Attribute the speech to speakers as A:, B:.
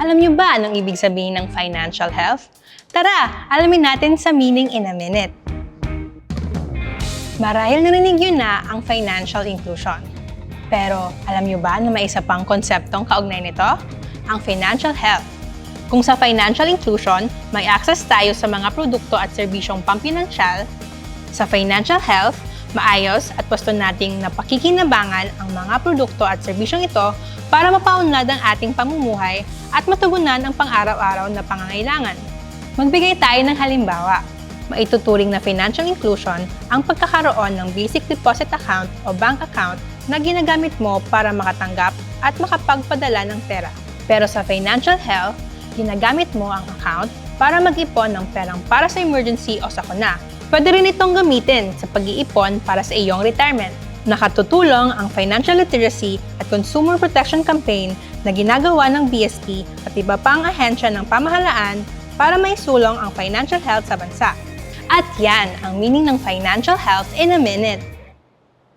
A: Alam niyo ba anong ibig sabihin ng financial health? Tara, alamin natin sa meaning in a minute. Marahil narinig niyo na ang financial inclusion. Pero alam niyo ba na may isa pang konseptong kaugnay nito? Ang financial health. Kung sa financial inclusion, may access tayo sa mga produkto at serbisyong pampinansyal, sa financial health, maayos at pwesto nating napakikinabangan ang mga produkto at serbisyong ito para mapaunlad ang ating pamumuhay at matugunan ang pang-araw-araw na pangangailangan. Magbigay tayo ng halimbawa. Maituturing na financial inclusion ang pagkakaroon ng basic deposit account o bank account na ginagamit mo para makatanggap at makapagpadala ng pera. Pero sa financial health, ginagamit mo ang account para mag-ipon ng perang para sa emergency o sakuna. Pwede rin itong gamitin sa pag-iipon para sa iyong retirement. Nakatutulong ang financial literacy at consumer protection campaign na ginagawa ng BSP at iba pang ahensya ng pamahalaan para may sulong ang financial health sa bansa. At yan ang meaning ng financial health in a minute.